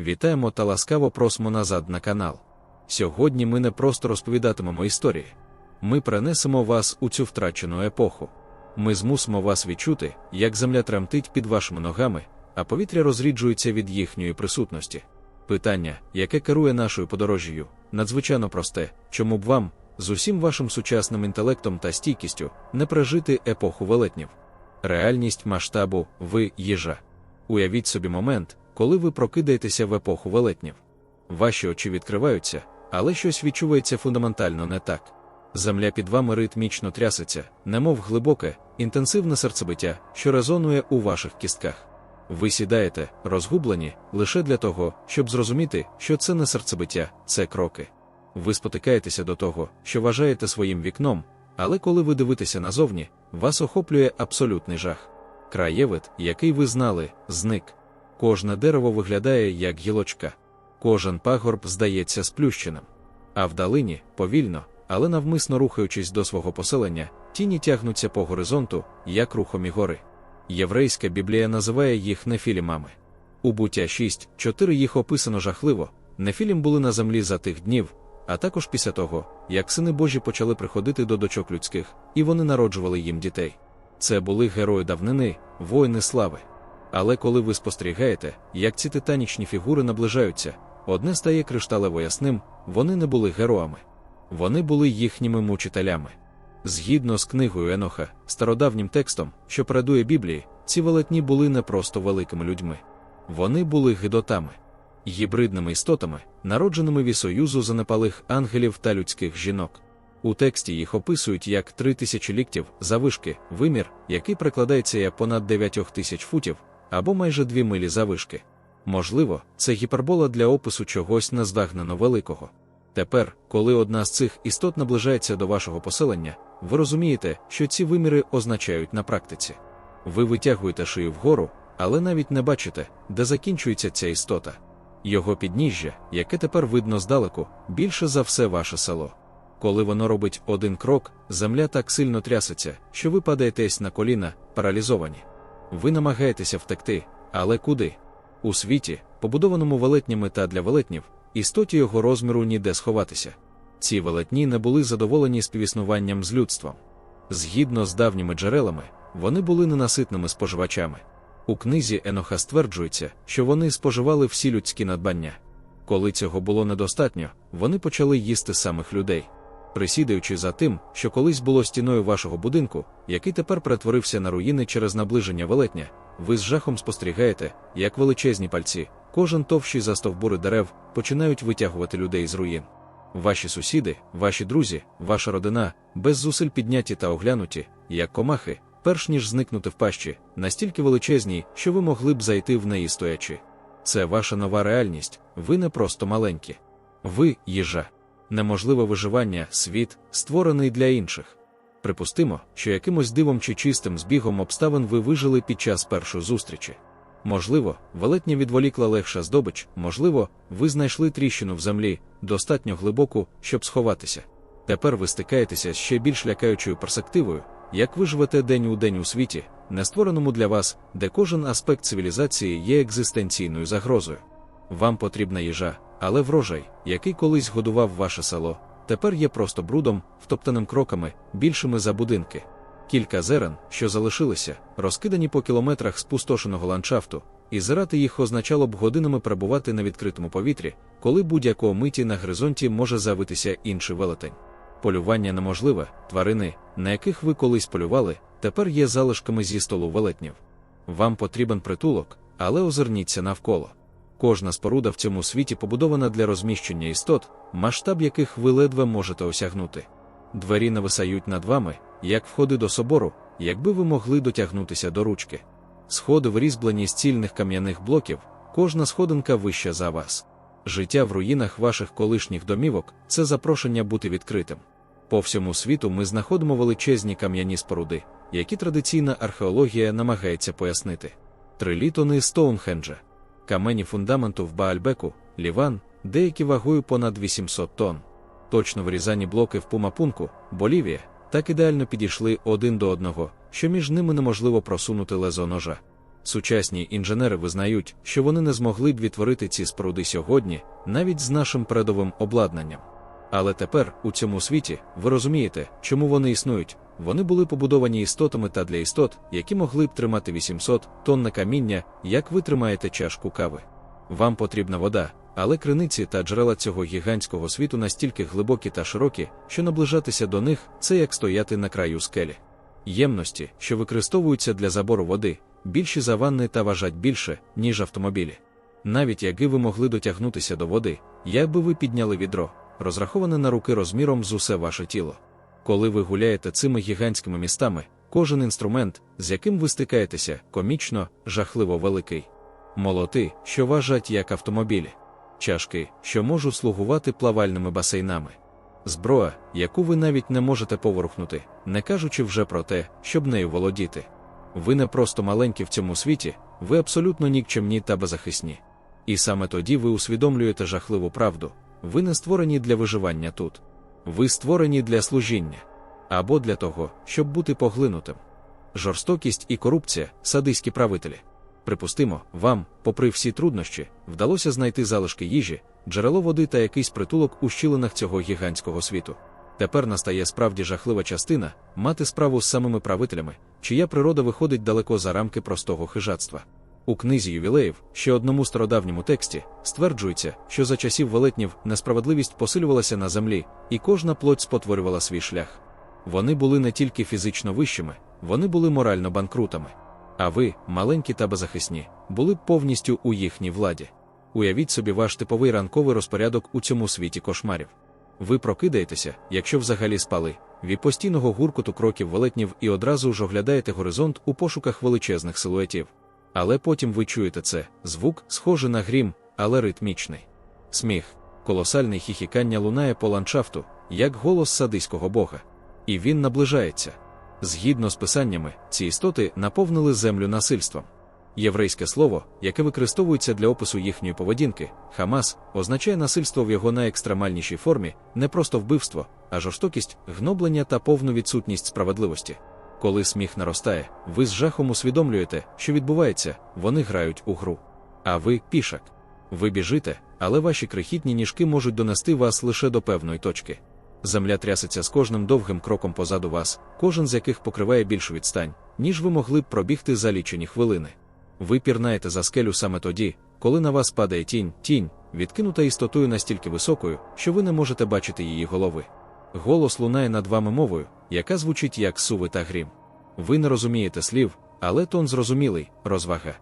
Вітаємо та ласкаво просимо назад на канал. Сьогодні ми не просто розповідатимемо історії. Ми перенесемо вас у цю втрачену епоху. Ми змусимо вас відчути, як земля тремтить під вашими ногами, а повітря розріджується від їхньої присутності. Питання, яке керує нашою подорожжю, надзвичайно просте, чому б вам, з усім вашим сучасним інтелектом та стійкістю, не пережити епоху велетнів. Реальність масштабу ви їжа. Уявіть собі момент, коли ви прокидаєтеся в епоху велетнів. Ваші очі відкриваються, але щось відчувається фундаментально не так. Земля під вами ритмічно трясеться, немов глибоке, інтенсивне серцебиття, що резонує у ваших кістках. Ви сідаєте, розгублені, лише для того, щоб зрозуміти, що це не серцебиття, це кроки. Ви спотикаєтеся до того, що вважаєте своїм вікном, але коли ви дивитеся назовні, вас охоплює абсолютний жах. Краєвид, який ви знали, зник. Кожне дерево виглядає як гілочка, кожен пагорб здається сплющеним. А вдалині, повільно, але навмисно рухаючись до свого поселення, тіні тягнуться по горизонту, як рухомі гори. Єврейська біблія називає їх нефілімами. У буття 6.4 їх описано жахливо. Нефілім були на землі за тих днів, а також після того, як сини Божі почали приходити до дочок людських, і вони народжували їм дітей. Це були герої давнини, воїни слави. Але коли ви спостерігаєте, як ці титанічні фігури наближаються, одне стає кришталево ясним, вони не були героями. Вони були їхніми мучителями. Згідно з книгою Еноха, стародавнім текстом, що передує Біблії, ці велетні були не просто великими людьми. Вони були гидотами, гібридними істотами, народженими від союзу занепалих ангелів та людських жінок. У тексті їх описують як три тисячі ліктів завишки, вимір, який прикладається понад 9 тисяч футів, або майже дві милі завишки. Можливо, це гіпербола для опису чогось наздагнено великого. Тепер, коли одна з цих істот наближається до вашого поселення, ви розумієте, що ці виміри означають на практиці. Ви витягуєте шию вгору, але навіть не бачите, де закінчується ця істота. Його підніжжя, яке тепер видно здалеку, більше за все ваше село. Коли воно робить один крок, земля так сильно трясеться, що ви падаєтесь на коліна, паралізовані. Ви намагаєтеся втекти, але куди? У світі, побудованому велетнями та для велетнів, істоті його розміру ніде сховатися. Ці велетні не були задоволені співіснуванням з людством. Згідно з давніми джерелами, вони були ненаситними споживачами. У книзі Еноха стверджується, що вони споживали всі людські надбання. Коли цього було недостатньо, вони почали їсти самих людей. Присідаючи за тим, що колись було стіною вашого будинку, який тепер перетворився на руїни через наближення велетня, ви з жахом спостерігаєте, як величезні пальці, кожен товщий за стовбури дерев, починають витягувати людей з руїн. Ваші сусіди, ваші друзі, ваша родина, без зусиль підняті та оглянуті, як комахи, перш ніж зникнути в пащі, настільки величезні, що ви могли б зайти в неї стоячи. Це ваша нова реальність, ви не просто маленькі. Ви їжа. Неможливе виживання, світ, створений для інших. Припустимо, що якимось дивом чи чистим збігом обставин ви вижили під час першої зустрічі. Можливо, велетня відволікла легша здобич, можливо, ви знайшли тріщину в землі, достатньо глибоку, щоб сховатися. Тепер ви стикаєтеся з ще більш лякаючою перспективою, як ви живете день у день у світі, не створеному для вас, де кожен аспект цивілізації є екзистенційною загрозою. Вам потрібна їжа, але врожай, який колись годував ваше село, тепер є просто брудом, втоптаним кроками, більшими за будинки. Кілька зерен, що залишилися, розкидані по кілометрах спустошеного ландшафту, і зирати їх означало б годинами перебувати на відкритому повітрі, коли будь-якого миті на горизонті може завитися інший велетень. Полювання неможливе, тварини, на яких ви колись полювали, тепер є залишками зі столу велетнів. Вам потрібен притулок, але озирніться навколо. Кожна споруда в цьому світі побудована для розміщення істот, масштаб яких ви ледве можете осягнути. Двері нависають над вами, як входи до собору, якби ви могли дотягнутися до ручки. Сходи врізблені з цільних кам'яних блоків, кожна сходинка вища за вас. Життя в руїнах ваших колишніх домівок це запрошення бути відкритим. По всьому світу ми знаходимо величезні кам'яні споруди, які традиційна археологія намагається пояснити. Трилітони Стоунхенджа, камені фундаменту в Баальбеку, Ліван, деякі вагою понад 800 тонн. Точно вирізані блоки в Пумапунку, Болівія, так ідеально підійшли один до одного, що між ними неможливо просунути лезо ножа. Сучасні інженери визнають, що вони не змогли б відтворити ці споруди сьогодні, навіть з нашим передовим обладнанням. Але тепер, у цьому світі, ви розумієте, чому вони існують. Вони були побудовані істотами та для істот, які могли б тримати 800 тонн каміння, як ви тримаєте чашку кави. Вам потрібна вода, але криниці та джерела цього гігантського світу настільки глибокі та широкі, що наближатися до них це як стояти на краю скелі. Ємності, що використовуються для забору води, більші за ванни та важать більше, ніж автомобілі. Навіть якби ви могли дотягнутися до води, якби ви підняли відро, розраховане на руки розміром з усе ваше тіло. Коли ви гуляєте цими гігантськими містами, кожен інструмент, з яким ви стикаєтеся, комічно, жахливо великий. Молоти, що важать як автомобілі, чашки, що можуть слугувати плавальними басейнами. Зброя, яку ви навіть не можете поворухнути, не кажучи вже про те, щоб нею володіти. Ви не просто маленькі в цьому світі, ви абсолютно нікчемні та беззахисні. І саме тоді ви усвідомлюєте жахливу правду ви не створені для виживання тут. Ви створені для служіння або для того, щоб бути поглинутим. Жорстокість і корупція садиські правителі. Припустимо, вам, попри всі труднощі, вдалося знайти залишки їжі, джерело води та якийсь притулок у щілинах цього гігантського світу. Тепер настає справді жахлива частина мати справу з самими правителями, чия природа виходить далеко за рамки простого хижацтва. У книзі ювілеїв, ще одному стародавньому тексті, стверджується, що за часів велетнів несправедливість посилювалася на землі, і кожна плоть спотворювала свій шлях. Вони були не тільки фізично вищими, вони були морально банкрутами. А ви, маленькі та беззахисні, були б повністю у їхній владі. Уявіть собі ваш типовий ранковий розпорядок у цьому світі кошмарів. Ви прокидаєтеся, якщо взагалі спали, від постійного гуркоту кроків велетнів і одразу ж оглядаєте горизонт у пошуках величезних силуетів. Але потім ви чуєте це звук, схожий на грім, але ритмічний. Сміх, колосальне хіхікання лунає по ландшафту, як голос садиського бога. І він наближається. Згідно з писаннями, ці істоти наповнили землю насильством. Єврейське слово, яке використовується для опису їхньої поведінки, Хамас, означає насильство в його найекстремальнішій формі, не просто вбивство, а жорстокість, гноблення та повну відсутність справедливості. Коли сміх наростає, ви з жахом усвідомлюєте, що відбувається, вони грають у гру. А ви пішак. Ви біжите, але ваші крихітні ніжки можуть донести вас лише до певної точки. Земля трясеться з кожним довгим кроком позаду вас, кожен з яких покриває більшу відстань, ніж ви могли б пробігти за лічені хвилини. Ви пірнаєте за скелю саме тоді, коли на вас падає тінь, тінь, відкинута істотою настільки високою, що ви не можете бачити її голови. Голос лунає над вами мовою, яка звучить як суви та грім. Ви не розумієте слів, але тон зрозумілий розвага.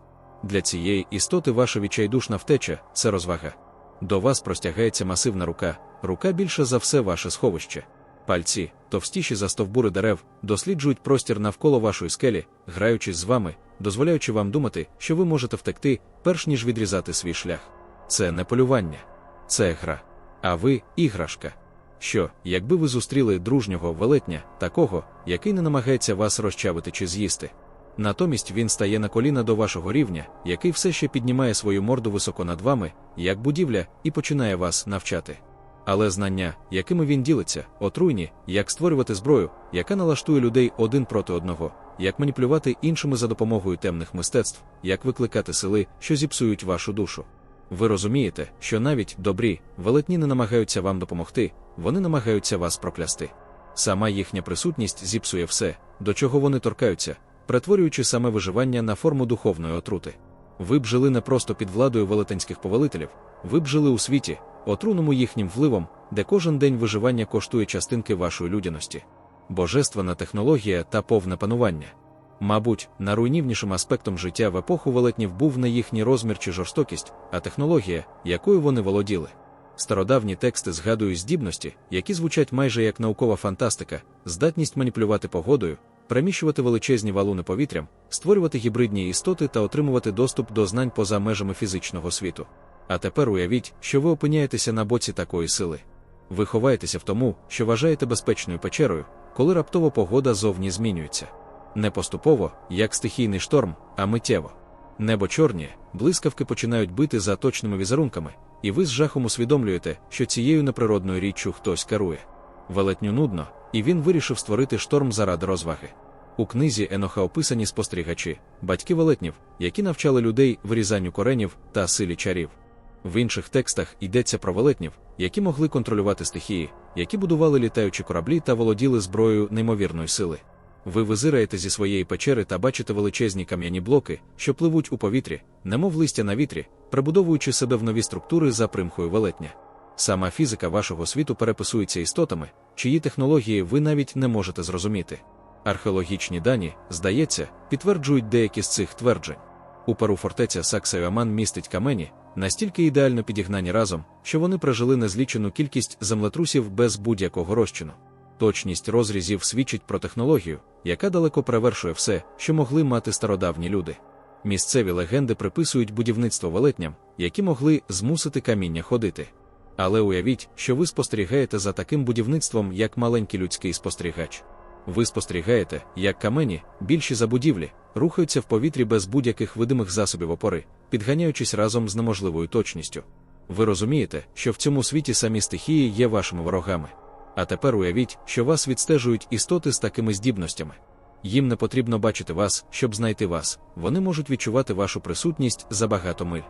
Для цієї істоти ваша відчайдушна втеча це розвага. До вас простягається масивна рука, рука більше за все ваше сховище. Пальці, товстіші за стовбури дерев, досліджують простір навколо вашої скелі, граючись з вами, дозволяючи вам думати, що ви можете втекти, перш ніж відрізати свій шлях. Це не полювання, це гра. А ви іграшка. Що, якби ви зустріли дружнього велетня, такого, який не намагається вас розчавити чи з'їсти? Натомість він стає на коліна до вашого рівня, який все ще піднімає свою морду високо над вами, як будівля, і починає вас навчати. Але знання, якими він ділиться, отруйні, як створювати зброю, яка налаштує людей один проти одного, як маніпулювати іншими за допомогою темних мистецтв, як викликати сили, що зіпсують вашу душу. Ви розумієте, що навіть добрі, велетні не намагаються вам допомогти, вони намагаються вас проклясти. Сама їхня присутність зіпсує все, до чого вони торкаються, перетворюючи саме виживання на форму духовної отрути. Ви б жили не просто під владою велетенських повелителів, ви б жили у світі, отруному їхнім впливом, де кожен день виживання коштує частинки вашої людяності, божественна технологія та повне панування. Мабуть, найруйнівнішим аспектом життя в епоху велетнів був не їхній розмір чи жорстокість, а технологія, якою вони володіли. Стародавні тексти згадують здібності, які звучать майже як наукова фантастика, здатність маніпулювати погодою, переміщувати величезні валуни повітрям, створювати гібридні істоти та отримувати доступ до знань поза межами фізичного світу. А тепер уявіть, що ви опиняєтеся на боці такої сили. Ви ховаєтеся в тому, що вважаєте безпечною печерою, коли раптово погода зовні змінюється. Не поступово, як стихійний шторм, а миттєво. Небо чорніє, блискавки починають бити за точними візерунками, і ви з жахом усвідомлюєте, що цією неприродною річчю хтось керує. Велетню нудно, і він вирішив створити шторм заради розваги. У книзі Еноха описані спостерігачі, батьки велетнів, які навчали людей вирізанню коренів та силі чарів. В інших текстах йдеться про велетнів, які могли контролювати стихії, які будували літаючі кораблі та володіли зброєю неймовірної сили. Ви визираєте зі своєї печери та бачите величезні кам'яні блоки, що пливуть у повітрі, немов листя на вітрі, прибудовуючи себе в нові структури за примхою велетня. Сама фізика вашого світу переписується істотами, чиї технології ви навіть не можете зрозуміти. Археологічні дані, здається, підтверджують деякі з цих тверджень. У Перу фортеця Саксайоман містить камені, настільки ідеально підігнані разом, що вони прожили незлічену кількість землетрусів без будь-якого розчину. Точність розрізів свідчить про технологію, яка далеко перевершує все, що могли мати стародавні люди. Місцеві легенди приписують будівництво велетням, які могли змусити каміння ходити. Але уявіть, що ви спостерігаєте за таким будівництвом, як маленький людський спостерігач. Ви спостерігаєте, як камені, більші за будівлі, рухаються в повітрі без будь-яких видимих засобів опори, підганяючись разом з неможливою точністю. Ви розумієте, що в цьому світі самі стихії є вашими ворогами. А тепер уявіть, що вас відстежують істоти з такими здібностями. Їм не потрібно бачити вас, щоб знайти вас, вони можуть відчувати вашу присутність за багато миль.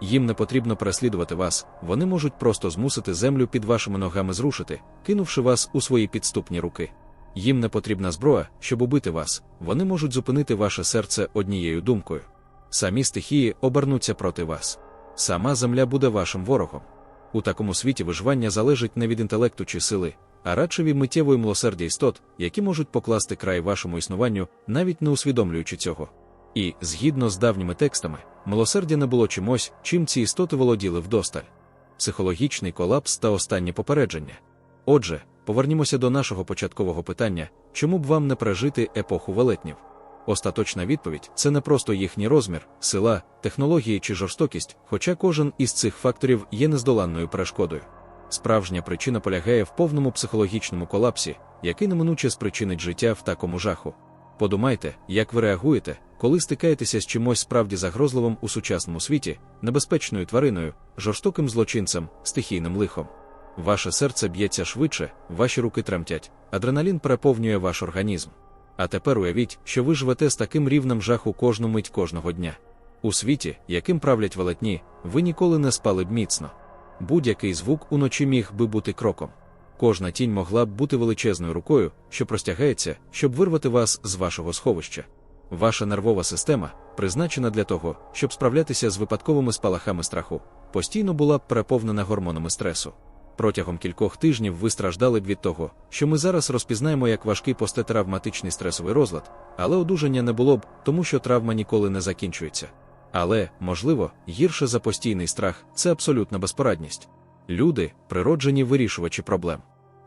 Їм не потрібно переслідувати вас, вони можуть просто змусити землю під вашими ногами зрушити, кинувши вас у свої підступні руки. Їм не потрібна зброя, щоб убити вас, вони можуть зупинити ваше серце однією думкою. Самі стихії обернуться проти вас. Сама земля буде вашим ворогом. У такому світі виживання залежить не від інтелекту чи сили, а радше від миттєвої милосердя істот, які можуть покласти край вашому існуванню, навіть не усвідомлюючи цього. І, згідно з давніми текстами, милосердя не було чимось, чим ці істоти володіли вдосталь. Психологічний колапс та останнє попередження. Отже, повернімося до нашого початкового питання, чому б вам не пережити епоху велетнів? Остаточна відповідь це не просто їхній розмір, сила, технології чи жорстокість, хоча кожен із цих факторів є нездоланною перешкодою. Справжня причина полягає в повному психологічному колапсі, який неминуче спричинить життя в такому жаху. Подумайте, як ви реагуєте, коли стикаєтеся з чимось справді загрозливим у сучасному світі, небезпечною твариною, жорстоким злочинцем, стихійним лихом. Ваше серце б'ється швидше, ваші руки тремтять, адреналін переповнює ваш організм. А тепер уявіть, що ви живете з таким рівнем жаху кожну мить кожного дня. У світі, яким правлять велетні, ви ніколи не спали б міцно. Будь-який звук уночі міг би бути кроком. Кожна тінь могла б бути величезною рукою, що простягається, щоб вирвати вас з вашого сховища. Ваша нервова система, призначена для того, щоб справлятися з випадковими спалахами страху, постійно була б переповнена гормонами стресу. Протягом кількох тижнів ви страждали б від того, що ми зараз розпізнаємо як важкий постетравматичний стресовий розлад, але одужання не було б, тому що травма ніколи не закінчується. Але, можливо, гірше за постійний страх це абсолютна безпорадність. Люди природжені вирішувачі проблем.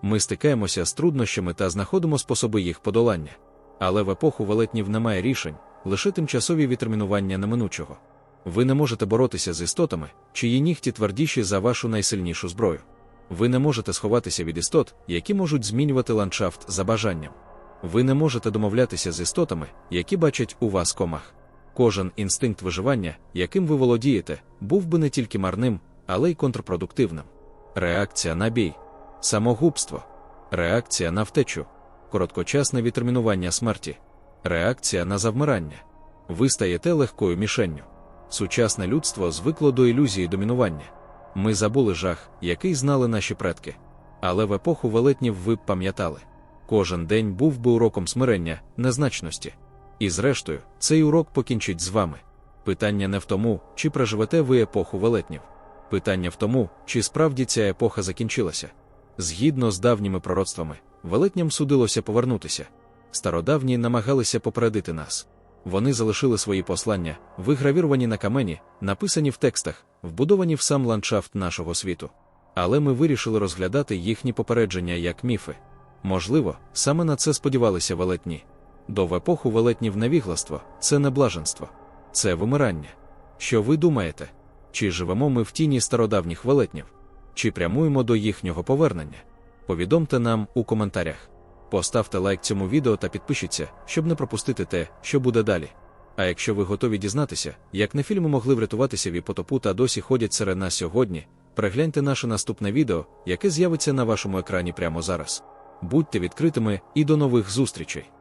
Ми стикаємося з труднощами та знаходимо способи їх подолання. Але в епоху велетнів немає рішень, лише тимчасові відтермінування неминучого. Ви не можете боротися з істотами, чиї нігті твердіші за вашу найсильнішу зброю. Ви не можете сховатися від істот, які можуть змінювати ландшафт за бажанням. Ви не можете домовлятися з істотами, які бачать у вас комах. Кожен інстинкт виживання, яким ви володієте, був би не тільки марним, але й контрпродуктивним. Реакція на бій, самогубство, реакція на втечу, короткочасне відтермінування смерті, реакція на завмирання. Ви стаєте легкою мішенню. Сучасне людство звикло до ілюзії домінування. Ми забули жах, який знали наші предки. Але в епоху велетнів ви б пам'ятали. Кожен день був би уроком смирення, незначності. І зрештою, цей урок покінчить з вами. Питання не в тому, чи проживете ви епоху велетнів. Питання в тому, чи справді ця епоха закінчилася. Згідно з давніми пророцтвами, велетням судилося повернутися. Стародавні намагалися попередити нас. Вони залишили свої послання, вигравіровані на камені, написані в текстах, вбудовані в сам ландшафт нашого світу. Але ми вирішили розглядати їхні попередження як міфи. Можливо, саме на це сподівалися велетні. До в епоху велетнів невігластво це не блаженство, це вимирання. Що ви думаєте? Чи живемо ми в тіні стародавніх велетнів? Чи прямуємо до їхнього повернення? Повідомте нам у коментарях. Поставте лайк цьому відео та підпишіться, щоб не пропустити те, що буде далі. А якщо ви готові дізнатися, як на фільми могли врятуватися від потопу та досі ходять серед нас сьогодні, перегляньте наше наступне відео, яке з'явиться на вашому екрані прямо зараз. Будьте відкритими і до нових зустрічей!